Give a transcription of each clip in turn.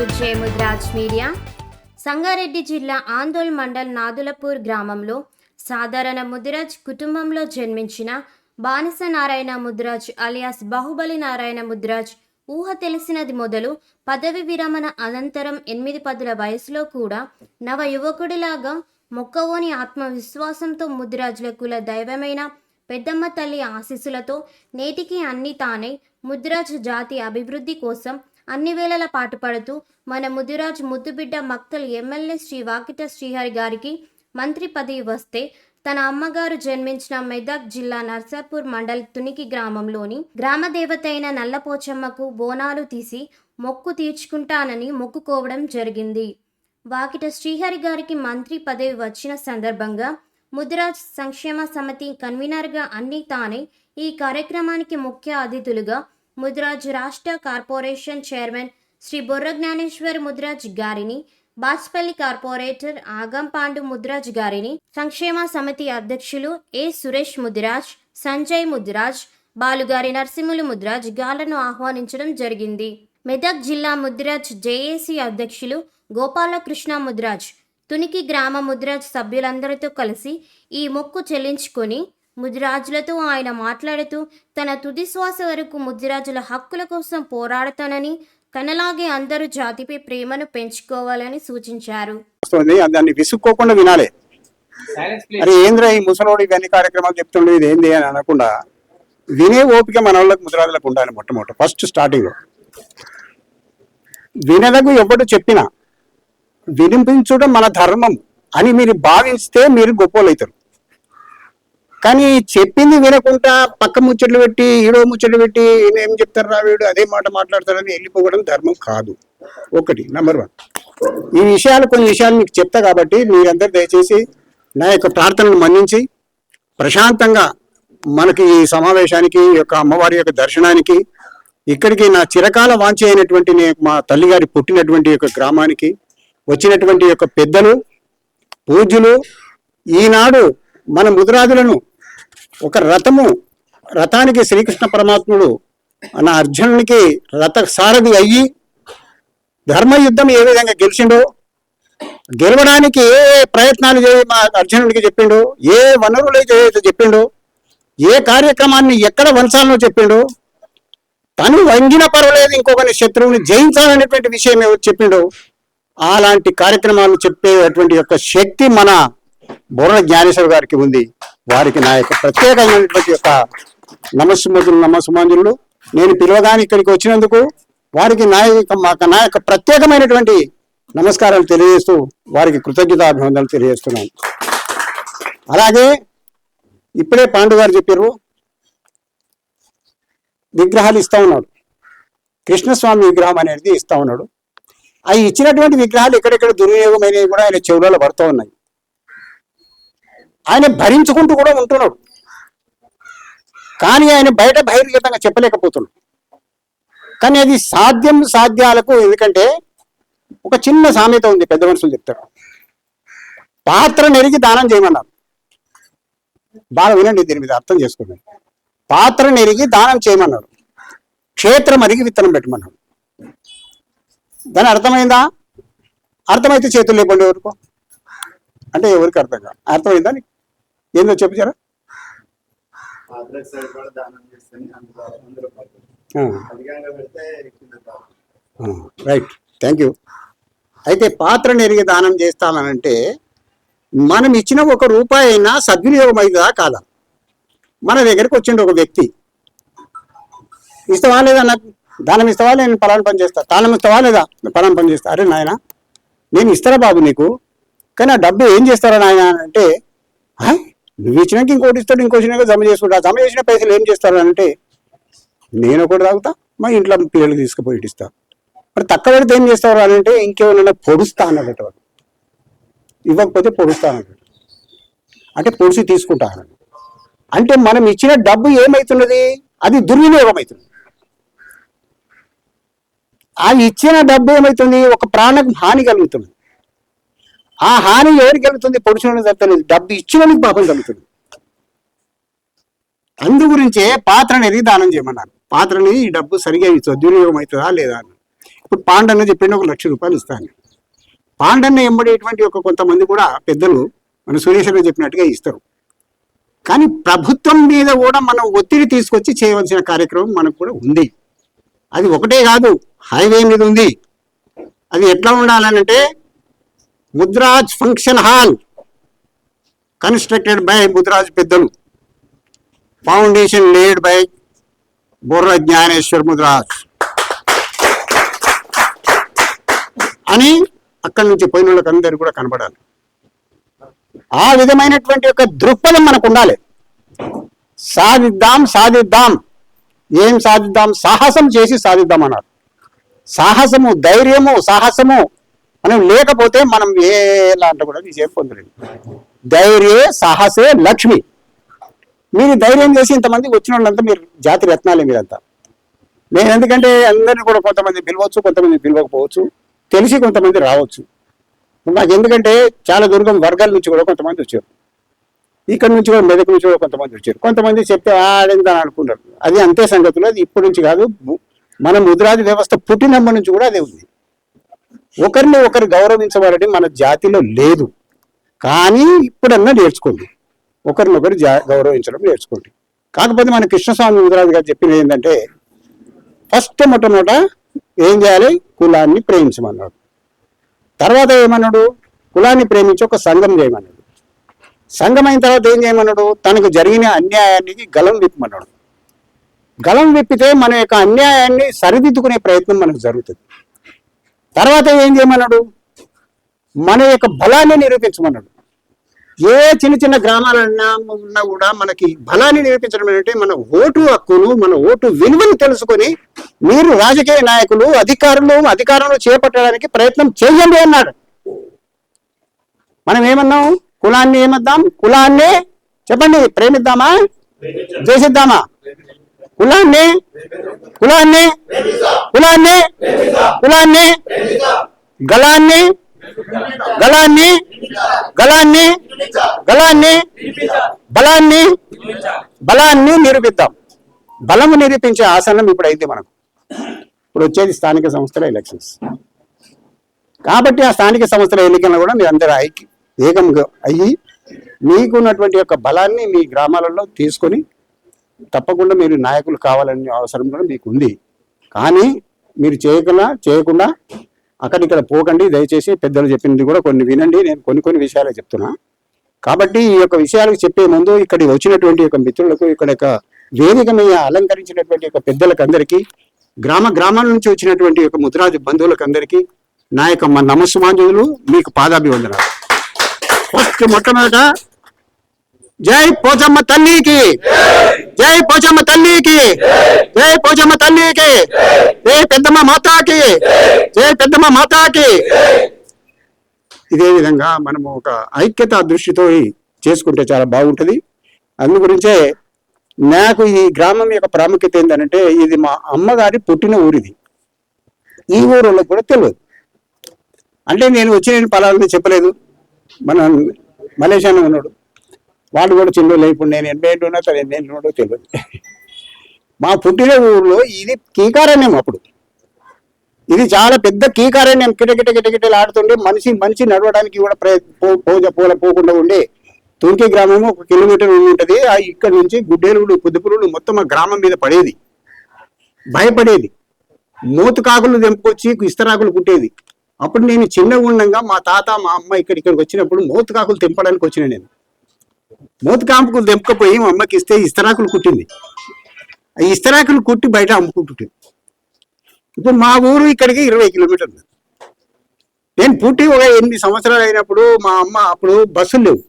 To జయముద్రాజ్ media. Sangareddy జిల్లా ఆందోళ్ మండల్ నాదులపూర్ గ్రామంలో సాధారణ ముదిరాజ్ కుటుంబంలో జన్మించిన బానిస నారాయణ ముద్రాజ్ అలియాస్ బాహుబలి నారాయణ ముద్రాజ్ ఊహ తెలిసినది మొదలు పదవి విరమణ అనంతరం ఎనిమిది పదుల వయసులో కూడా నవ యువకుడిలాగా మొక్కవోని ఆత్మవిశ్వాసంతో ముద్రాజుల కుల దైవమైన పెద్దమ్మ తల్లి ఆశీస్సులతో నేటికి అన్ని తానే ముద్రాజ్ జాతి అభివృద్ధి కోసం అన్ని వేళల పాటుపడుతూ మన ముదిరాజ్ ముద్దుబిడ్డ మక్తల్ ఎమ్మెల్యే శ్రీ వాకిట శ్రీహరి గారికి మంత్రి పదవి వస్తే తన అమ్మగారు జన్మించిన మెదక్ జిల్లా నర్సాపూర్ మండల్ తునికి గ్రామంలోని గ్రామ దేవత అయిన నల్లపోచమ్మకు బోనాలు తీసి మొక్కు తీర్చుకుంటానని మొక్కుకోవడం జరిగింది. వాకిట శ్రీహరి గారికి మంత్రి పదవి వచ్చిన సందర్భంగా ముదిరాజ్ సంక్షేమ సమితి కన్వీనర్గా అన్ని తానే ఈ కార్యక్రమానికి ముఖ్య అతిథులుగా ముద్రాజ్ రాష్ట్ర కార్పొరేషన్ చైర్మన్ శ్రీ బొర్ర జ్ఞానేశ్వర్ ముద్రాజ్ గారిని బాచ్పల్లి కార్పొరేటర్ ఆగం పాండు గారిని సంక్షేమ సమితి అధ్యక్షులు ఏ సురేష్ ముదిరాజ్ సంజయ్ ముదిరాజ్ బాలుగారి నరసింహులు ముద్రాజ్ గాలను ఆహ్వానించడం జరిగింది. మెదక్ జిల్లా ముద్రాజ్ జేఏసీ అధ్యక్షులు గోపాలకృష్ణ ముద్రాజ్ తునికి గ్రామ ముద్రాజ్ సభ్యులందరితో కలిసి ఈ మొక్కు చెల్లించుకొని ముదిరాజులతో ఆయన మాట్లాడుతూ తన తుది శ్వాస వరకు ముదిరాజుల హక్కుల కోసం పోరాడతానని తనలాగే అందరూ జాతిపై ప్రేమను పెంచుకోవాలని సూచించారు. దాన్ని విసుక్కోకుండా వినాలి. అరే ఏంద్రా ఈ ముసలోడు ఇవన్నీ కార్యక్రమాలు చెప్తుండే ఇది ఏంది అని అనకుండా వినే ఓపిక మన వాళ్ళకి ముద్రాదులకు ఉండాలి మొట్టమొదటి ఫస్ట్ స్టార్టింగ్ వినదగు ఎవడు చెప్పినా వినిపించడం మన ధర్మం అని మీరు భావిస్తే మీరు గొప్పలు అవుతారు కానీ చెప్పింది వినకుండా పక్క ముచ్చట్లు పెట్టి ఈడో ముచ్చట్లు పెట్టి ఏం చెప్తారు రా వీడు? అదే మాట మాట్లాడతారని వెళ్ళిపోవడం ధర్మం కాదు. ఒకటి నెంబర్ వన్ ఈ విషయాలు కొన్ని విషయాలు మీకు చెప్తా కాబట్టి మీరందరూ దయచేసి నా యొక్క ప్రార్థనను మన్నించి ప్రశాంతంగా మనకి ఈ సమావేశానికి ఈ యొక్క అమ్మవారి యొక్క దర్శనానికి ఇక్కడికి నా చిరకాల వాంఛ అయినటువంటి మా తల్లిగారి పుట్టినటువంటి యొక్క గ్రామానికి వచ్చినటువంటి యొక్క పెద్దలు పూజ్యులు ఈనాడు మన ముదురాదులను ఒక రథము రథానికి శ్రీకృష్ణ పరమాత్ముడు నా అర్జునునికి రథ సారథి అయ్యి ధర్మయుద్ధం ఏ విధంగా గెలిచిండో గెలవడానికి ఏ ప్రయత్నాలు చేయి మా అర్జునుడికి చెప్పిండో ఏ వనరులు అయితే చెప్పిండో ఏ కార్యక్రమాన్ని ఎక్కడ వంచాలనో చెప్పిండు తను వంగిన పర్వాలేదు ఇంకొకరి శత్రువుని జయించాలనేటువంటి విషయం చెప్పిండు అలాంటి కార్యక్రమాలు చెప్పేటువంటి యొక్క శక్తి మన బుర్ర జ్ఞానేశ్వర గారికి ఉంది. వారికి నా యొక్క ప్రత్యేకమైనటువంటి యొక్క నమస్సుమతులు నమస్సుమాంజులు నేను పిలవగానే ఇక్కడికి వచ్చినందుకు వారికి నా యొక్క మా- నా యొక్క ప్రత్యేకమైనటువంటి నమస్కారాలు తెలియజేస్తూ వారికి కృతజ్ఞతాభివందనలు తెలియజేస్తున్నాను. అలాగే ఇప్పుడే పాండు గారు చెప్పారు విగ్రహాలు ఇస్తా ఉన్నాడు. కృష్ణస్వామి విగ్రహం అనేది ఇస్తా ఉన్నాడు. అవి ఇచ్చినటువంటి విగ్రహాలు ఎక్కడెక్కడ దుర్వినియోగమైనవి కూడా ఆయన చెవులలో పడుతూ ఉన్నాయి. ఆయన భరించుకుంటూ కూడా ఉంటున్నాడు. కానీ ఆయన బయట బహిర్గతంగా చెప్పలేకపోతున్నాడు. కానీ అది సాధ్యం సాధ్యాలకు ఎందుకంటే ఒక చిన్న సామెత ఉంది పెద్ద మనుషులు చెప్తారు. పాత్ర నెరిగి దానం చేయమన్నారు. బాగా వినండి దీని మీద అర్థం చేసుకోండి. పాత్ర నెరిగి దానం చేయమన్నాడు క్షేత్రం అరిగి విత్తనం పెట్టమన్నాడు దాని అర్థమైందా? అర్థమైతే చేతులు లేకుండా ఎవరుకో. అంటే ఎవరికి అర్థం కాదు. అర్థమైందా నీకు? ఏందో చెప్పు జరా. పాత్రకు సరిపడా దానం చేస్తేనే అందులో అందులో పాత్ర. ఆ. అధికంగా పెడితే కింద పాత్ర. రైట్ థ్యాంక్ యూ అయితే పాత్ర నెరిగి దానం చేస్తామనంటే మనం ఇచ్చిన ఒక రూపాయి అయినా సద్వినియోగం అవుతుందా కాదా? మన దగ్గరికి వచ్చిండు ఒక వ్యక్తి. ఇస్తావా లేదా నాకు? దానం ఇస్తావా నేను పలానా పని చేస్తా. దానం ఇస్తావా లేదా? పలానా పని చేస్తా. అరే నాయన నేను ఇస్తారా బాబు నీకు? కానీ ఆ డబ్బు ఏం చేస్తారని ఆయన అంటే నువ్వు ఇచ్చినాక ఇంకోటి ఇస్తాడు ఇంకో ఇచ్చినాక జమ చేసుకుంటా. జమ చేసిన పైసలు ఏం చేస్తారు అంటే నేను ఒకటి తాగుతా మా ఇంట్లో పిల్లలు తీసుకుపోయి ఇస్తా. మరి తక్కువ పెడితే ఏం చేస్తారు అని అంటే ఇంకేమైనా పొడుస్తా అన్నట్టు వాడు. ఇవ్వకపోతే పొడుస్తా అన్నట్టు. అంటే పొడిసి తీసుకుంటా అన్నాడు అంటే మనం ఇచ్చిన డబ్బు ఏమవుతున్నది అది దుర్వినియోగం అవుతుంది. ఆ ఇచ్చిన డబ్బు ఏమవుతుంది ఒక ప్రాణకు హాని కలుగుతుంది. ఆ హాని ఎవరికి కలుగుతుంది? పొడిచిన జరుగుతుంది డబ్బు ఇచ్చినోనికి పాపం కలుగుతుంది. అందు గురించే పాత్ర అనేది దానం చేయమన్నారు. పాత్రని ఈ డబ్బు సరిగా సద్వినియోగం అవుతుందా లేదా అని. ఇప్పుడు పాండన్న చెప్పిండు ఒక లక్ష రూపాయలు ఇస్తాను పాండన్న ఎంబడేటువంటి ఒక కొంతమంది కూడా పెద్దలు మన సురేశ్వర చెప్పినట్టుగా ఇస్తారు. కానీ ప్రభుత్వం మీద కూడా మనం ఒత్తిడి తీసుకొచ్చి చేయవలసిన కార్యక్రమం మనకు కూడా ఉంది. అది ఒకటే కాదు హైవే మీద ఉంది. అది ఎట్లా ఉండాలనంటే Mudraj function hall constructed by Mudraj పెద్దలు. ఫౌండేషన్ లేడ్ బై బుర్ర జ్ఞానేశ్వర్ ముద్రాజ్. అని అక్కడి నుంచి పోయిన వాళ్ళకి అందరు కూడా కనబడాలి. ఆ విధమైనటువంటి యొక్క దృక్పథం మనకు ఉండాలి. సాధిద్దాం సాధిద్దాం. ఏం సాధిద్దాం? సాహసం చేసి సాధిద్దాం అన్నారు. సాహసము ధైర్యము సాహసము మనం లేకపోతే మనం ఏలాంటి కూడా విజయం పొందలేదు ధైర్యే సాహసే లక్ష్మి. మీరు ధైర్యం చేసి ఇంతమంది వచ్చిన వాళ్ళంతా మీరు జాతి రత్నాలే మీరంతా. నేను ఎందుకంటే అందరినీ కూడా కొంతమంది పిలవచ్చు కొంతమంది పిలవకపోవచ్చు తెలిసి కొంతమంది రావచ్చు. నాకు ఎందుకంటే చాలా దూరం వర్గాల నుంచి కూడా కొంతమంది వచ్చారు. ఇక్కడ నుంచి కూడా మెదక్ నుంచి కూడా కొంతమంది వచ్చారు. కొంతమంది చెప్తే ఆడిందని అనుకున్నారు అది అంతే సంగతులు అది ఇప్పటి నుంచి కాదు. మన ముద్రాది వ్యవస్థ పుట్టినప్పటి నుంచి కూడా అదే ఉంది. ఒకరిని ఒకరు గౌరవించబడని మన జాతిలో లేదు. కానీ ఇప్పుడన్నా నేర్చుకోండి. ఒకరినొకరు జా గౌరవించడం నేర్చుకోండి. కాకపోతే మన కృష్ణస్వామి ముద్రాజు గారు చెప్పింది ఏంటంటే ఫస్ట్ మొట్టమొదట ఏం చేయాలి? కులాన్ని ప్రేమించమన్నాడు. తర్వాత ఏమన్నాడు? కులాన్ని ప్రేమించి ఒక సంఘం చేయమన్నాడు. సంఘం అయిన తర్వాత ఏం చేయమన్నాడు? తనకు జరిగిన అన్యాయానికి గలం విప్పమన్నాడు. గలం విప్పితే మన యొక్క అన్యాయాన్ని సరిదిద్దుకునే ప్రయత్నం మనకు జరుగుతుంది. తర్వాత ఏం చేయమన్నాడు? మన యొక్క బలాన్ని నిరూపించమన్నాడు. ఏ చిన్న చిన్న గ్రామాలన్నా ఉన్నా కూడా మనకి బలాన్ని నిరూపించడం ఏంటంటే మన ఓటు హక్కును మన ఓటు విలువను తెలుసుకొని మీరు రాజకీయ నాయకులు అధికారులు అధికారంలో చేపట్టడానికి ప్రయత్నం చేయండి అన్నాడు. మనం ఏమన్నాం? కులాన్ని ఏమద్దాం? కులాన్ని చెప్పండి ప్రేమిద్దామా? చేసిద్దామా కులాన్ని కులాన్ని కులాన్ని కులాన్ని గలాన్ని? గలాన్ని? గలాన్ని? గలాన్ని? బలాన్ని? బలాన్ని నిరూపిద్దాం. బలము నిరూపించే ఆసనం ఇప్పుడు అయింది మనకు. ఇప్పుడు వచ్చేది స్థానిక సంస్థల ఎలక్షన్స్ కాబట్టి ఆ స్థానిక సంస్థల ఎన్నికల్లో కూడా మీరు అందరూ ఐక్య ఏకంగా అయ్యి మీకున్నటువంటి యొక్క బలాన్ని మీ గ్రామాలలో తీసుకొని తప్పకుండా మీరు నాయకులు కావాలనే అవసరం కూడా మీకు ఉంది. కానీ మీరు చేయకుండా చేయకుండా అక్కడిక్కడ పోకండి దయచేసి పెద్దలు చెప్పింది కూడా కొన్ని వినండి. నేను కొన్ని కొన్ని విషయాలు చెప్తున్నా. కాబట్టి ఈ యొక్క విషయాలకు చెప్పే ముందు ఇక్కడికి వచ్చినటువంటి యొక్క మిత్రులకు ఇక్కడ యొక్క వేదిక మీద అలంకరించినటువంటి యొక్క పెద్దలకు అందరికీ గ్రామ గ్రామాల నుంచి వచ్చినటువంటి యొక్క ముద్రాజు బంధువులకు అందరికీ నా యొక్క మా నమస్సుమాంజులు మీకు పాదాభివందనాలు. ఫస్ట్ మొట్టమొదట జై పోచమ్మ తల్లికి జై పోచమ్మ తల్లికి జై పోచమ్మ తల్లికి జై పెద్దమ్మ మాతాకి జై పెద్దమ్మ మాతాకి. ఇదే విధంగా మనము ఒక ఐక్యత దృష్టితో చేసుకుంటే చాలా బాగుంటుంది. అందు గురించే నాకు ఈ గ్రామం యొక్క ప్రాముఖ్యత ఏంటంటే ఇది మా అమ్మగారి పుట్టిన ఊరిది. ఈ ఊరిలో కూడా తెలియదు. అంటే నేను వచ్చి నేను పలాలని చెప్పలేదు. మన మలేషియాలో ఉన్నాడు. వాళ్ళు కూడా చిన్నోళ్ళు ఇప్పుడు నేను ఎనభై ఏళ్ళు ఉన్నా సరే ఎన్ని ఏళ్ళు తెలియదు మా పుట్టిన ఊర్లో ఇది కీకారణ్యం అప్పుడు. ఇది చాలా పెద్ద కీకారణ్యం. కిటకిట కిటకిటలు ఆడుతుండే. మనిషి మనిషి నడవడానికి కూడా ప్రయ పోజ పోల పోకుండా ఉండే. తుంకి గ్రామం ఒక కిలోమీటర్ ఉంటుంది. ఆ ఇక్కడ నుంచి గుడ్డేలు పొద్దుపురుడు మొత్తం ఆ గ్రామం మీద పడేది. భయపడేది. మూతకాకులు తెంపుకొచ్చి ఇస్తరాకులు కుట్టేది. అప్పుడు నేను చిన్నగా ఉండగా మా తాత మా అమ్మ ఇక్కడ ఇక్కడికి వచ్చినప్పుడు మూతకాకులు తెంపడానికి వచ్చిన నేను. మూత కాంపుకులు తెంపకపోయి మా అమ్మకి ఇస్తే ఇస్తరాకులు కుట్టింది. ఆ ఇస్తరాకులు కుట్టి బయట అమ్ముకుంటుంటుంది. ఇప్పుడు మా ఊరు ఇక్కడికి ఇరవై కిలోమీటర్లు. నేను పుట్టి ఒక ఎనిమిది సంవత్సరాలు అయినప్పుడు మా అమ్మ అప్పుడు బస్సులు లేవు.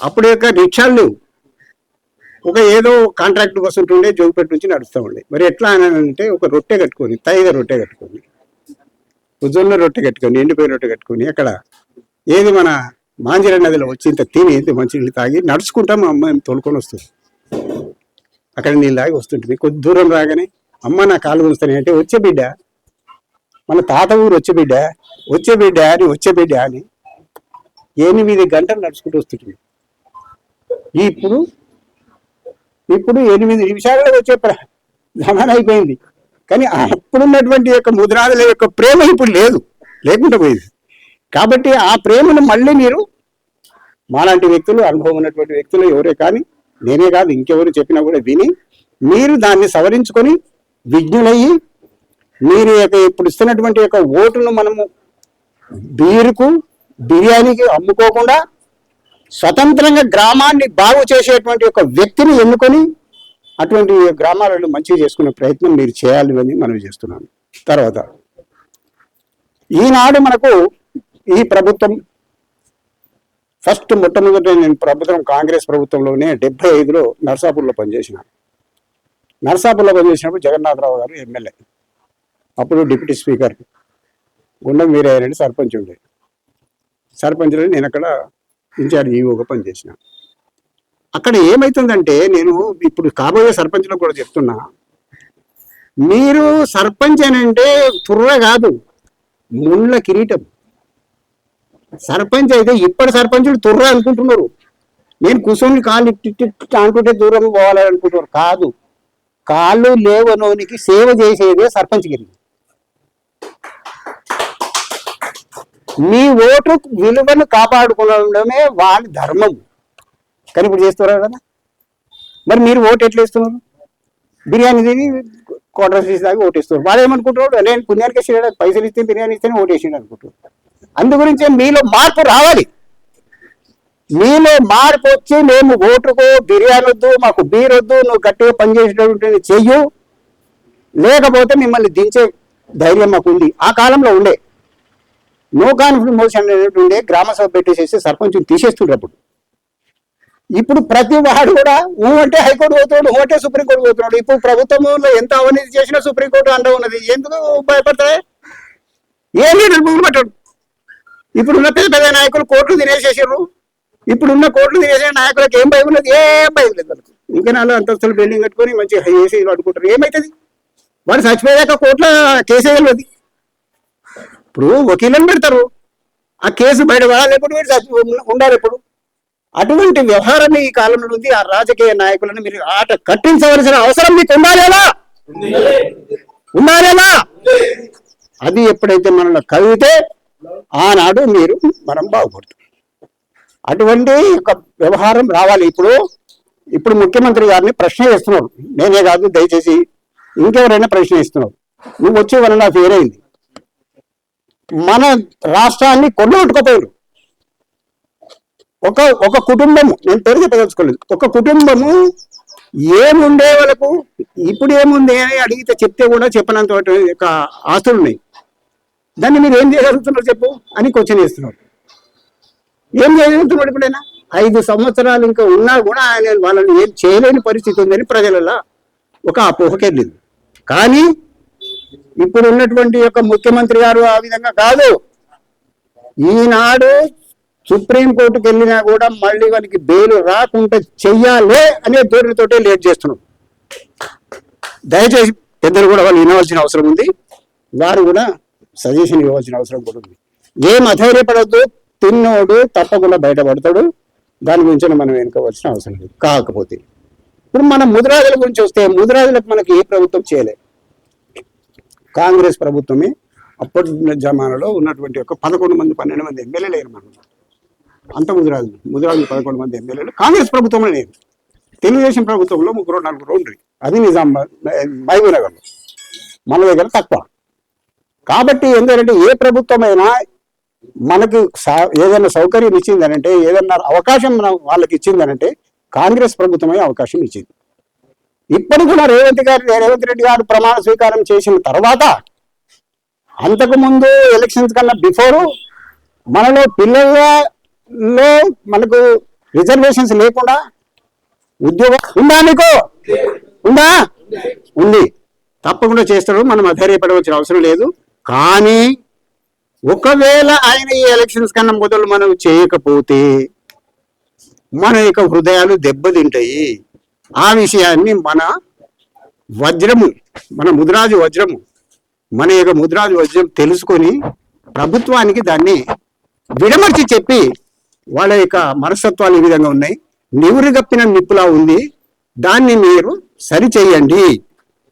అప్పుడు యొక్క రిక్షాలు లేవు. ఒక ఏదో కాంట్రాక్ట్ బస్సు ఉంటుండే జోగిపేట నుంచి నడుస్తూ ఉండే. మరి ఎట్లా అని అంటే ఒక రొట్టె కట్టుకొని తైగా రొట్టె కట్టుకొని ఉజ్వల్లో రొట్టె కట్టుకొని ఎండిపోయిన రొట్టె కట్టుకొని అక్కడ ఏది మన మాంజర నదిలో వచ్చి ఇంత తిని ఇంత మంచి తాగి నడుచుకుంటా మా అమ్మ తోలుకొని వస్తుంది. అక్కడ నీళ్ళు తాగి వస్తుంటుంది. కొద్ది దూరం రాగానే అమ్మ నా కాలు కొలుస్తాను అంటే వచ్చే బిడ్డ? మన తాత ఊరు వచ్చే బిడ్డ? వచ్చే బిడ్డ అని వచ్చే బిడ్డ అని ఎనిమిది గంటలు నడుచుకుంటూ వస్తుంటుంది. ఇప్పుడు ఇప్పుడు ఎనిమిది నిమిషాలలో వచ్చే ప్ర- అయిపోయింది. కానీ అప్పుడున్నటువంటి యొక్క ముద్రాదుల యొక్క ప్రేమ ఇప్పుడు లేదు. లేకుండా పోయింది. కాబట్టి ఆ ప్రేమను మళ్ళీ మీరు మాలాంటి వ్యక్తులు అనుభవం ఉన్నటువంటి వ్యక్తులు ఎవరే కానీ నేనే కాదు ఇంకెవరు చెప్పినా కూడా విని మీరు దాన్ని సవరించుకొని విజ్ఞులయ్యి మీరు యొక్క ఇప్పుడు ఇస్తున్నటువంటి యొక్క ఓటును మనము బీరుకు బిర్యానీకి అమ్ముకోకుండా స్వతంత్రంగా గ్రామాన్ని బాగు చేసేటువంటి ఒక వ్యక్తిని ఎన్నుకొని అటువంటి గ్రామాలను మంచిగా చేసుకునే ప్రయత్నం మీరు చేయాలి అని మనం చేస్తున్నాను. తర్వాత ఈనాడు మనకు ఈ ప్రభుత్వం ఫస్ట్ మొట్టమొదటి నేను ప్రభుత్వం కాంగ్రెస్ ప్రభుత్వంలోనే డెబ్బై ఐదులో నర్సాపూర్లో పనిచేసిన. నర్సాపూర్లో పనిచేసినప్పుడు జగన్నాథరావు గారు ఎమ్మెల్యే. అప్పుడు డిప్యూటీ స్పీకర్. గుండం వీరయ్య సర్పంచ్ ఉండే. సర్పంచ్లో నేను అక్కడ ఇన్ఛార్జ్ ఈవోగా పనిచేసిన. అక్కడ ఏమవుతుందంటే నేను ఇప్పుడు కాబోయే సర్పంచ్లో కూడా చెప్తున్నా. మీరు సర్పంచ్ అని అంటే తుర్ర కాదు. ముళ్ళ కిరీటం. సర్పంచ్ అయితే ఇప్పటి సర్పంచులు తుర్ర అనుకుంటున్నారు. నేను కూర్చొని కాళ్ళు అనుకుంటే దూరం పోవాలని అనుకుంటున్నారు కాదు. కాళ్ళు లేవనోనికి సేవ చేసేదే సర్పంచ్ గిరి. మీ ఓటు విలువను కాపాడుకోవడమే వాళ్ళ ధర్మం. కానీ ఇప్పుడు చేస్తున్నారు కదా. మరి మీరు ఓటు ఎట్లా ఇస్తున్నారు బిర్యానీ తిని క్వార్టర్ తీసి దాకా ఓటేస్తున్నారు వాళ్ళు ఏమనుకుంటున్నాడు నేను పుణ్యానికి వేసాడు పైసలు ఇస్తే బిర్యానీ ఇస్తేనే ఓటేసాడు అనుకుంటున్నాడు అందు గురించి మీలో మార్పు రావాలి. మీలో మార్పు వచ్చి మేము ఓటుకు బిర్యానీ వద్దు మాకు బీర్ వద్దు నువ్వు గట్టిగా పనిచేసేటటువంటి చెయ్యు. లేకపోతే మిమ్మల్ని దించే ధైర్యం మాకు ఉంది. ఆ కాలంలో ఉండే. నో కాన్ఫిడెన్స్ మోషన్ అనేటువంటి ఉండే గ్రామ సభ పెట్టేసేసి సర్పంచ్ తీసేస్తుండ్రు అప్పుడు. ఇప్పుడు ప్రతి వాడు కూడా ఊ అంటే హైకోర్టు పోతున్నాడు ఊ అంటే సుప్రీంకోర్టు పోతున్నాడు. ఇప్పుడు ప్రభుత్వంలో ఎంత అవినీతి చేసినా సుప్రీంకోర్టు అండ ఉన్నది ఎందుకు భయపడతాయి ఏమీ లీడర్ పట్టాడు. ఇప్పుడున్న పెద్ద పెద్ద నాయకులు కోర్టులు తినేసేసారు ఇప్పుడున్న కోర్టులు తినేసే నాయకులకు ఏం భయం ఉన్నది ఏం భయం లేదు వాళ్ళకు. ఇంకా నాలుగు అంతస్తులు బిల్డింగ్ కట్టుకొని మంచిగా ఏసీ అడుకుంటారు ఏమవుతుంది వాడు చచ్చిపోయాక కోర్టులో కేసేయగలదు ఇప్పుడు వకీలను పెడతారు. ఆ కేసు బయట పడాలి ఎప్పుడు? వీడు చచ్చి- ఉండాలి ఎప్పుడు? అటువంటి వ్యవహారం ఈ కాలంలో ఉంది. ఆ రాజకీయ నాయకులను మీరు ఆట కట్టించవలసిన అవసరం మీకు ఉండాలేలా ఉండాలేలా అది ఎప్పుడైతే మనలో కలిగితే ఆనాడు మీరు మనం బాగుపడుతుంది అటువంటి ఒక వ్యవహారం రావాలి. ఇప్పుడు ఇప్పుడు ముఖ్యమంత్రి గారిని ప్రశ్న వేస్తున్నారు నేనే కాదు దయచేసి ఇంకెవరైనా ప్రశ్న ఇస్తున్నారు నువ్వు వచ్చే వల్ల నాకు వేరైంది మన రాష్ట్రాన్ని కొల్లగొట్టుకుపోయారు. ఒక ఒక కుటుంబము నేను పేరు చెప్పదలుచుకోలేదు. ఒక కుటుంబము ఏముండే వాళ్ళకు ఇప్పుడు ఏముంది అని అడిగితే చెప్తే కూడా చెప్పనంత యొక్క ఆస్తులు ఉన్నాయి. దాన్ని మీరు ఏం చేయగలుగుతున్నారు చెప్పు అని క్వశ్చన్ చేస్తున్నారు. ఏం చేయగలుగుతున్నాడు ఇప్పుడైనా ఐదు సంవత్సరాలు ఇంకా ఉన్నా కూడా ఆయన వాళ్ళని ఏం చేయలేని పరిస్థితి ఉందని ప్రజలలో ఒక అపోహకెళ్ళింది కానీ ఇప్పుడు ఉన్నటువంటి యొక్క ముఖ్యమంత్రి గారు ఆ విధంగా కాదు. ఈనాడు సుప్రీంకోర్టుకు వెళ్ళినా కూడా మళ్ళీ వాళ్ళకి బెయిల్ రాకుండా చెయ్యాలే అనే ధోరణితోటే లేట్ చేస్తున్నాం. దయచేసి పెద్దలు కూడా వాళ్ళు వినవలసిన అవసరం ఉంది. వారు కూడా సజెషన్ ఇవ్వాల్సిన అవసరం కూడా ఉంది. ఏం అధైర్యపడద్దు తిన్నోడు తప్పకుండా బయటపడతాడు. దాని గురించి మనం వెనుకోవాల్సిన అవసరం లేదు. కాకపోతే ఇప్పుడు మన ముద్రాజుల గురించి వస్తే ముద్రాజులకు మనకి ఏ ప్రభుత్వం చేయలే? కాంగ్రెస్ ప్రభుత్వమే అప్పటి జమానాలో ఉన్నటువంటి ఒక పదకొండు మంది పన్నెండు మంది ఎమ్మెల్యేలు లేరు మనం అంత ముదిరాజులు. ముదిరాజులు పదకొండు మంది ఎమ్మెల్యేలు. కాంగ్రెస్ ప్రభుత్వంలో లేరు. తెలుగుదేశం ప్రభుత్వంలో ముగ్గురు నలుగురు ఉండరు. అది నిజామాబాద్ మహబూబ్ నగర్లో మన దగ్గర తక్కువ. కాబట్టి ఏంటంటే ఏ ప్రభుత్వమైనా మనకు ఏదైనా సౌకర్యం ఇచ్చిందనంటే ఏదైనా అవకాశం మనం వాళ్ళకి ఇచ్చిందనంటే కాంగ్రెస్ ప్రభుత్వమే అవకాశం ఇచ్చింది. ఇప్పుడు కూడా రేవంత్ గారు రేవంత్ రెడ్డి గారు ప్రమాణ స్వీకారం చేసిన తర్వాత అంతకు ముందు ఎలక్షన్స్ కన్నా బిఫోర్ మనలో పిల్లల్లో మనకు రిజర్వేషన్స్ లేకుండా ఉద్యోగం ఉందా మీకు? ఉందా? ఉంది. తప్పకుండా చేస్తాడు మనం అధైర్యపడవలసిన అవసరం లేదు. కానీ ఒకవేళ ఆయన ఈ ఎలక్షన్స్ కన్నా మొదలు మనం చేయకపోతే మన యొక్క హృదయాలు దెబ్బతింటాయి. ఆ విషయాన్ని మన వజ్రము మన ముద్రాజు వజ్రము మన యొక్క ముద్రాజు వజ్రం తెలుసుకొని ప్రభుత్వానికి దాన్ని విడమర్చి చెప్పి వాళ్ళ యొక్క మనస్తత్వాలు ఈ విధంగా ఉన్నాయి. నివురుగప్పిన నిప్పులా ఉంది. దాన్ని మీరు సరి చేయండి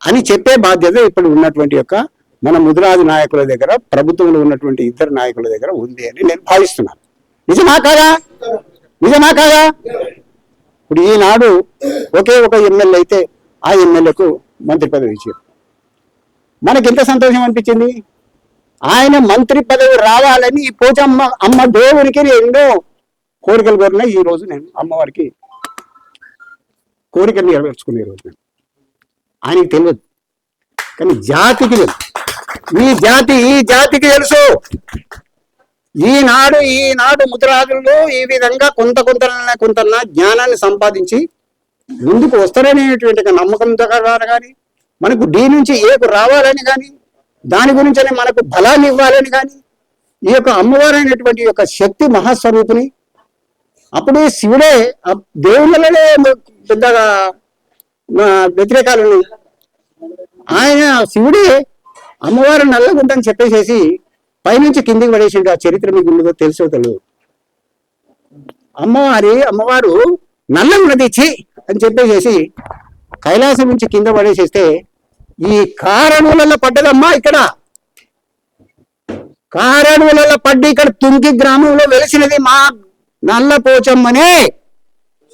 అని చెప్పే బాధ్యత ఇప్పుడు ఉన్నటువంటి యొక్క మన ముదిరాజు నాయకుల దగ్గర ప్రభుత్వంలో ఉన్నటువంటి ఇద్దరు నాయకుల దగ్గర ఉంది అని నేను భావిస్తున్నాను. నిజమా కాదా? నిజమా కాదా? ఇప్పుడు ఈనాడు ఒకే ఒక ఎమ్మెల్యే అయితే ఆ ఎమ్మెల్యేకు మంత్రి పదవి ఇచ్చారు. మనకి ఎంత సంతోషం అనిపించింది? ఆయన మంత్రి పదవి రావాలని ఈ పోచమ్మ అమ్మ దేవునికి ఎన్నో కోరికలు కోరినా ఈ రోజు నేను అమ్మవారికి కోరికలు నెరవేర్చుకునే రోజు. నేను. ఆయనకి తెలియదు. కానీ జాతికి తెలుసు ఈ జాతి ఈ జాతికి తెలుసు ఈనాడు ఈనాడు ముద్రాజులు ఈ విధంగా కొంత కొంత కొంత జ్ఞానాన్ని సంపాదించి ముందుకు వస్తారనేటువంటి నమ్మకం ద్వారా కానీ మనకు డీ నుంచి ఏకు రావాలని కానీ దాని గురించి మనకు బలాన్ని ఇవ్వాలని కానీ ఈ యొక్క అమ్మవారైనటువంటి యొక్క శక్తి మహాస్వరూపిణి అప్పుడు శివుడే ఆ దేవుళ్ళనే పెద్దగా వ్యతిరేకాలను వ్యతిరేకాలు ఉన్నాయి. ఆయన శివుడే అమ్మవారు నల్లగుంటని చెప్పేసేసి పైనుంచి కిందికి పడేసిండు ఆ చరిత్ర మీకు ఉండదో తెలుసో తెలియదు. అమ్మవారి అమ్మవారు నల్లగుండ తెచ్చి అని చెప్పేసేసి కైలాసం నుంచి కింద పడేసేస్తే ఈ కారణులలో పడ్డదమ్మా ఇక్కడ. కారణులలో పడ్డి ఇక్కడ తుంకి గ్రామంలో వెలిసినది మా నల్ల పోచమ్మనే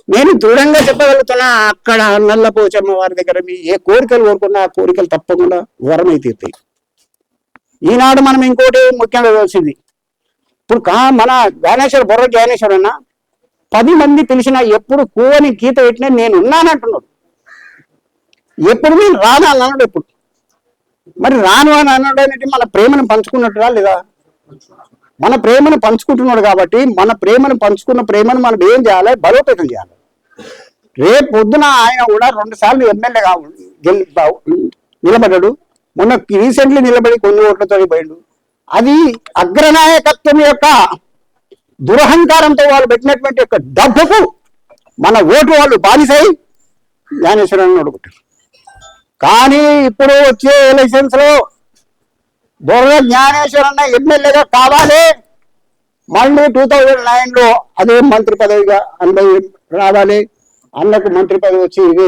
నేను దృఢంగా చెప్పగలుగుతున్నా అక్కడ నల్ల పోచమ్మ వారి దగ్గర మీ ఏ కోరికలు కోరుకున్నా ఆ కోరికలు తప్పకుండా వరమై తీరుతాయి. ఈనాడు మనం ఇంకోటి ముఖ్యంగా తెలిసింది ఇప్పుడు కా మన జ్ఞానేశ్వర బొర్ర జ్ఞానేశ్వర అన్న పది మంది పిలిచినా ఎప్పుడు కూవని గీత పెట్టినా నేను ఉన్నానంటున్నాడు ఎప్పుడు నేను రాను అన్నాడు ఎప్పుడు. మరి రాను అని అన్నాడు అనేది మన ప్రేమను పంచుకున్నట్టుగా లేదా? మన ప్రేమను పంచుకుంటున్నాడు కాబట్టి మన ప్రేమను పంచుకున్న ప్రేమను మనం ఏం చేయాలి? బలోపేతం చేయాలి. రేపు పొద్దున ఆయన కూడా రెండు సార్లు ఎమ్మెల్యేగా నిలబడ్డాడు. మొన్న రీసెంట్లీ నిలబడి కొన్ని ఓట్లతో పోయిండు. అది అగ్రనాయకత్వం యొక్క దురహంకారంతో వాళ్ళు పెట్టినటువంటి యొక్క డబ్బుకు మన ఓటు వాళ్ళు బానిసై జ్ఞానేశ్వరాన్ని ఓడుకుంటారు కానీ ఇప్పుడు వచ్చే ఎలక్షన్స్లో బొర్ర జ్ఞానేశ్వరన్న ఎమ్మెల్యేగా కావాలి. మళ్ళీ టూ థౌజండ్ నైన్లో అదే మంత్రి పదవిగా అనుభవి రావాలి. అన్నకు మంత్రి పదవి వచ్చి ఇదే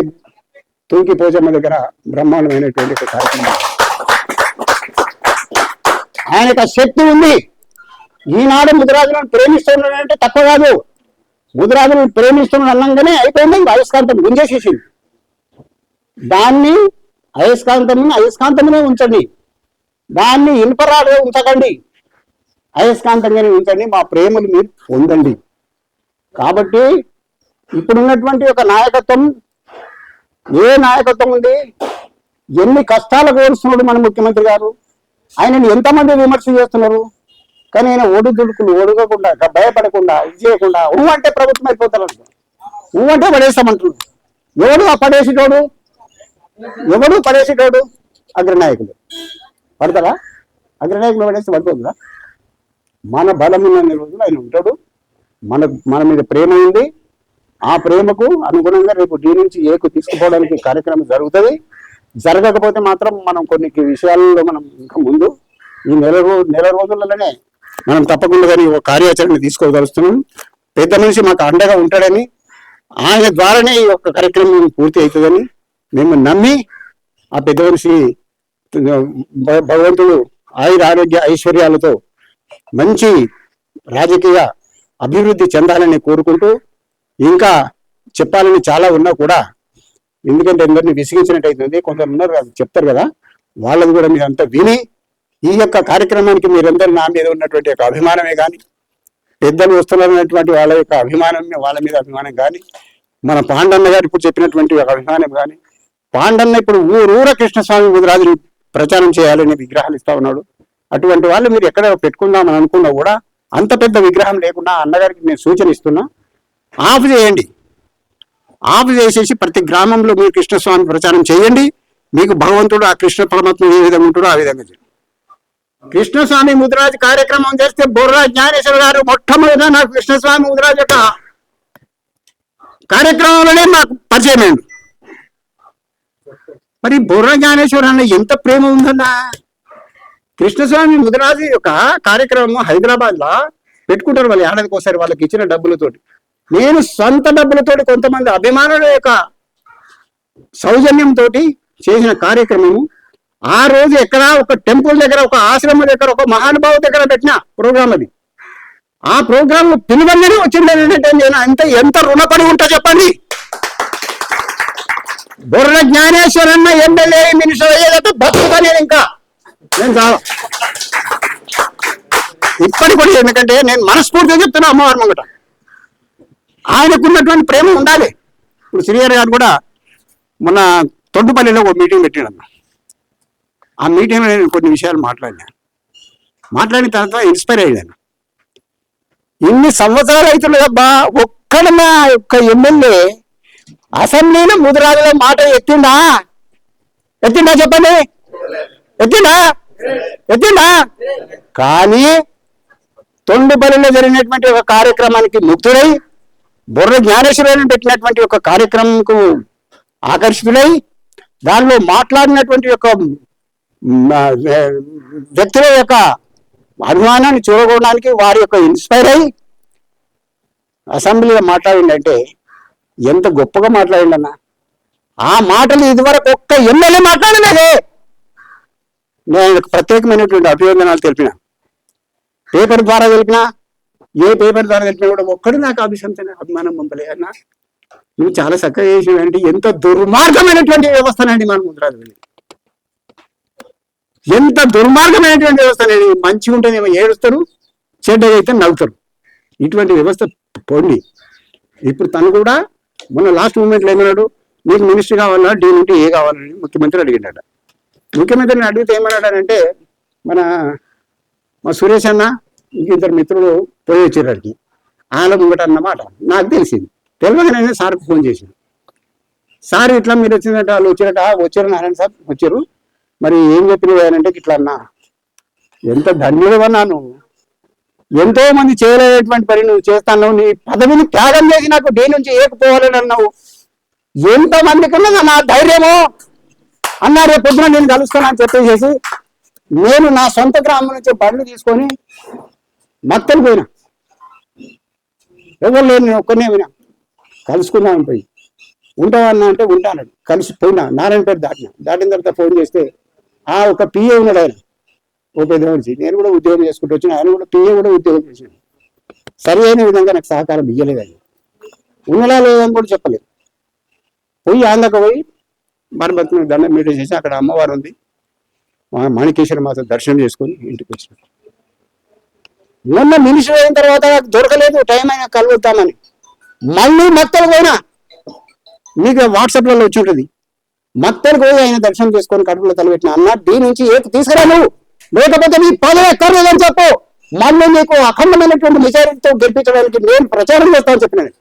తూకి పోచమ్మ దగ్గర బ్రహ్మాండమైనటువంటి కార్యక్రమం. ఆయనకు ఆ శక్తి ఉంది. ఈనాడు ముదిరాజులను ప్రేమిస్తున్నాడంటే తక్కువ కాదు. ముదిరాజులను ప్రేమిస్తున్నాడు అన్నంగానే అయిపోయింది అయస్కాంతం గుంజేసేసింది. దాన్ని అయస్కాంతం అయస్కాంతమునే ఉంచండి. దాన్ని ఇన్పరాడుగా ఉంచకండి. అయస్కాంతంగానే ఉంచండి. మా ప్రేమలు మీరు పొందండి. కాబట్టి ఇప్పుడున్నటువంటి ఒక నాయకత్వం ఏ నాయకత్వం ఉంది? ఎన్ని కష్టాలు కోరుస్తున్నాడు మన ముఖ్యమంత్రి గారు? ఆయనని ఎంతమంది విమర్శ చేస్తున్నారు? కానీ ఆయన ఒడుదుడుకులు ఒడగకుండా భయపడకుండా ఇది చేయకుండా ఊ అంటే ప్రభుత్వం అయిపోతారు ఊ అంటే పడేస్తామంటున్నాడు ఎవడు ఆ పడేసేటోడు? ఎవడు పడేసేటోడు? అగ్రనాయకులు పడతారా? అగ్రనాయకులు పడేస్తే పడిపోతుందా? మన బలం ఉన్న రోజులు ఆయన ఉంటాడు. మన మన మీద ప్రేమ ఉంది. ఆ ప్రేమకు అనుగుణంగా రేపు డీ నుంచి ఏకు తీసుకుపోవడానికి కార్యక్రమం జరుగుతుంది. జరగకపోతే మాత్రం మనం కొన్ని విషయాల్లో మనం ఇంకా ముందు ఈ నెల నెల రోజులలోనే మనం తప్పకుండా కానీ ఒక కార్యాచరణ తీసుకోగలుగుతున్నాం. పెద్ద మనిషి మాకు అండగా ఉంటాడని ఆయన ద్వారానే ఈ యొక్క కార్యక్రమం పూర్తి అవుతుందని మేము నమ్మి ఆ పెద్ద మనిషి భ- భగవంతుడు ఆయుర ఆరోగ్య ఐశ్వర్యాలతో మంచి రాజకీయ అభివృద్ధి చెందాలని కోరుకుంటూ ఇంకా చెప్పాలని చాలా ఉన్నా కూడా ఎందుకంటే అందరిని విసిగించినట్టు అవుతుంది కొందరు ఉన్నారు కదా, చెప్తారు కదా వాళ్ళది కూడా మీరంతా విని ఈ యొక్క కార్యక్రమానికి మీరందరూ నా మీద ఉన్నటువంటి యొక్క అభిమానమే కానీ పెద్దలు వస్తున్నటువంటి వాళ్ళ యొక్క అభిమానం వాళ్ళ మీద అభిమానం కానీ మన పాండన్న గారు ఇప్పుడు చెప్పినటువంటి ఒక అభిమానం కానీ పాండన్న ఇప్పుడు ఊరూర కృష్ణస్వామి ముదిరాజుని ప్రచారం చేయాలని విగ్రహాలు ఇస్తా ఉన్నాడు. అటువంటి వాళ్ళు మీరు ఎక్కడ పెట్టుకుందామని అనుకున్నా కూడా అంత పెద్ద విగ్రహం లేకుండా అన్నగారికి నేను సూచన ఇస్తున్నా. ఆఫ్ చేయండి. ఆఫ్ చేసేసి ప్రతి గ్రామంలో మీరు కృష్ణస్వామి ప్రచారం చేయండి. మీకు భగవంతుడు ఆ కృష్ణ పరమాత్మ ఏ విధంగా ఉంటాడో ఆ విధంగా చేయండి. కృష్ణస్వామి ముద్రాజ్ కార్యక్రమం చేస్తే బొర్రా జ్ఞానేశ్వర గారు మొట్టమొదట నాకు కృష్ణస్వామి ముద్రాజ్ యొక్క కార్యక్రమంలోనే మాకు పరిచయం మరి బొర్ర జ్ఞానేశ్వర అన్న ఎంత ప్రేమ ఉందన్నా? కృష్ణస్వామి ముదిరాజు యొక్క కార్యక్రమం హైదరాబాద్లో పెట్టుకుంటారు వాళ్ళు ఏడాదికి ఒకసారి వాళ్ళకి ఇచ్చిన డబ్బులతోటి. నేను సొంత డబ్బులతోటి కొంతమంది అభిమానుల యొక్క సౌజన్యంతో చేసిన కార్యక్రమము. ఆ రోజు ఎక్కడ ఒక టెంపుల్ దగ్గర ఒక ఆశ్రమం దగ్గర ఒక మహానుభావు దగ్గర పెట్టిన ప్రోగ్రామ్ అది. ఆ ప్రోగ్రామ్ పిలువగానే వచ్చింది ఏంటంటే నేను అంత ఎంత రుణపడి ఉంటా చెప్పండి. బుర్ర జ్ఞానేశ్వరన్న ఎమ్మెల్యే మినిస్టర్ అయ్యేదంటే బతుకుతా నేను ఇంకా. నేను చాలా ఇప్పటికి కూడా ఎందుకంటే నేను మనస్ఫూర్తిగా చెప్తున్నా అమ్మవారి ముంగట. ఆయనకున్నటువంటి ప్రేమ ఉండాలి. ఇప్పుడు శ్రీహర్ గారు కూడా మొన్న తొడ్డుపల్లిలో ఒక మీటింగ్ పెట్టాడు ఆ మీటింగ్లో నేను కొన్ని విషయాలు మాట్లాడినాను మాట్లాడిన తర్వాత ఇన్స్పైర్ అయ్యాను. ఇన్ని సంవత్సరాలు అవుతుంది అబ్బా ఒక్కడ నా యొక్క ఎమ్మెల్యే అసెంబ్లీలో ముదిరాజులో మాట ఎత్తిండా? ఎత్తిండా చెప్పండి? ఎత్తిండా? ఎత్తిండా? కానీ తొండుబలిలో జరిగినటువంటి ఒక కార్యక్రమానికి ముక్తుడై బుర్ర జ్ఞానేశ్వరుని పెట్టినటువంటి ఒక కార్యక్రమంకు ఆకర్షితులై దానిలో మాట్లాడినటువంటి యొక్క వ్యక్తుల యొక్క అభిమానాన్ని చూరగొనడానికి వారి యొక్క ఇన్స్పైర్ అయి అసెంబ్లీలో మాట్లాడిందంటే ఎంత గొప్పగా మాట్లాడిండన్న ఆ మాటలు ఇదివరకు ఒక్క ఎమ్మెల్యే మాట్లాడలేదే నేను ప్రత్యేకమైనటువంటి అభివందనాలు తెలిపిన. పేపర్ ద్వారా తెలిపినా ఏ పేపర్ ద్వారా తెలిపినా కూడా ఒక్కడు నాకు అభిశంసన అభిమానం పంపలే అన్న. నువ్వు చాలా చక్కగా చేసినవంటి ఎంత దుర్మార్గమైనటువంటి వ్యవస్థనండి మన ముద్రాజు ఎంత దుర్మార్గమైనటువంటి వ్యవస్థనండి మంచిగా ఉంటేనేమో ఏడుస్తారు చెడ్డగా అయితే నవ్వుతారు ఇటువంటి వ్యవస్థ పోండి. ఇప్పుడు తను కూడా మొన్న లాస్ట్ మూమెంట్లో ఏమన్నాడు నీకు మినిస్టర్ కావాలా డీ నుండి ఏ కావాలని ముఖ్యమంత్రి అడిగినాడు ముఖ్యమంత్రిని అడిగితే ఏమన్నాడంటే మన మా సురేష్ అన్న ఇంకిద్దరు మిత్రులు పోయి వచ్చారు అడిగి ఆయన ముంగట అన్నమాట నాకు తెలిసింది. తెలియగానే సార్కి ఫోన్ చేసింది. సార్ ఇట్లా మీరు వచ్చిందంటే వాళ్ళు వచ్చారట వచ్చారు నారాయణ సార్ వచ్చారు. మరి ఏం చెప్పినవి అంటే ఇట్లా అన్నా. ఎంత ధన్యుడవన్నా నువ్వు ఎంతో మంది చేయలేనటువంటి పని నువ్వు చేస్తాను నీ పదవిని త్యాగం చేసి నాకు డే నుంచి ఏకపోవాలని అన్నావు. ఎంత కన్నా నా ధైర్యము. అన్నారు పొద్దున నేను కలుస్తానని చెప్పేసి నేను నా సొంత గ్రామం నుంచి బండ్లు తీసుకొని మత్తలు పోయినా. ఎవరు లేదు నేను ఒక్కనే పోయినా. కలుసుకుందామని పోయి. ఉంటావన్నా అంటే ఉంటానని కలిసి పోయినా. నారాయణపేట దాటినా. దాటిన తర్వాత ఫోన్ చేస్తే ఆ ఒక పిఏ ఉన్నాడు ఆయన. ఓ పెద్ద నేను కూడా ఉద్యోగం చేసుకుంటూ వచ్చిన. ఆయన కూడా పిఏ కూడా ఉద్యోగం చేసాను సరి అయిన విధంగా నాకు సహకారం ఇయ్యలేదు ఆయన. ఉన్నలా లేదని కూడా చెప్పలేదు. పోయి ఆంధ్రకు పోయి మరబత్తున దండం మీట చేసి అక్కడ అమ్మవారు ఉంది. మాణికేశ్వర మాత దర్శనం చేసుకొని ఇంటికి వచ్చిన మొన్న మినిషి అయిన తర్వాత దొరకలేదు టైం అయినా కలుగుతామని మళ్ళీ మత్తలు పోయినా. మీకు వాట్సాప్లలో వచ్చి ఉంటుంది. మత్తలు పోయి ఆయన దర్శనం చేసుకొని కడుపులో తలబెట్టిన అన్న దీని నుంచి ఏకు తీసుకురా నువ్వు. లేకపోతే నీ పదవి ఎక్కర్లేదని చెప్పు. మళ్ళీ నీకు అఖండమైనటువంటి మెజారిటీతో గెలిపించడానికి నేను ప్రచారం చేస్తాను చెప్పినాను.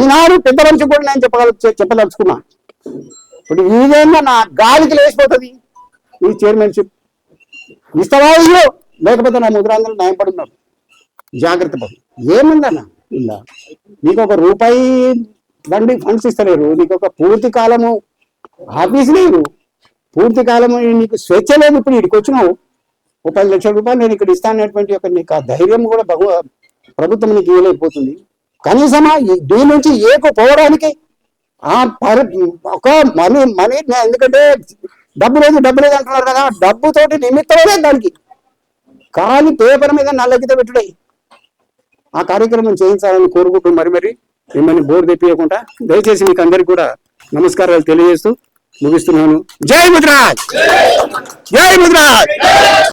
ఈనాడు పెద్ద మనిషి కూడా నేను చెప్పగల చెప్పదలుచుకున్నా. ఇప్పుడు ఇదేమో నా గాలికి లేచిపోతుంది. ఈ చైర్మన్షిప్ ఇస్తావా ఇయ్యో? లేకపోతే నా ముద్రాంధ్రులు న్యాయపడున్నారు. జాగ్రత్త పడు ఏముందన్న? ఇలా నీకు ఒక రూపాయి దండి ఫండ్స్ ఇస్తలేరు. నీకు ఒక పూర్తి కాలము ఆఫీస్ లేదు. పూర్తి కాలము నీకు స్వేచ్ఛ లేదు. ఇప్పుడు ఇక్కడికి వచ్చినావు. ఓ పది లక్షల రూపాయలు నేను ఇక్కడ ఇస్తానటువంటి ఒక నీకు ఆ ధైర్యం కూడా భగవ ప్రభుత్వం నీకు ఇవ్వలేకపోతుంది. కనీసమా దీని నుంచి ఏకు పోవడానికి ఆ పరి ఒక మనీ మనీ ఎందుకంటే డబ్బు లేదు డబ్బు లేదు అంటున్నారు కదా. డబ్బుతోటి నిమిత్తమే దానికి కానీ పేపర్ మీద నల్లగిత పెట్టుడే. ఆ కార్యక్రమం చేయించాలని కోరుకుంటూ మరి మరి మిమ్మల్ని బోర్ తెప్పియకుండా దయచేసి మీకు అందరికి కూడా నమస్కారాలు తెలియజేస్తూ ముగిస్తున్నాను. జై ముద్రాజ్ జై ముద్రాజ్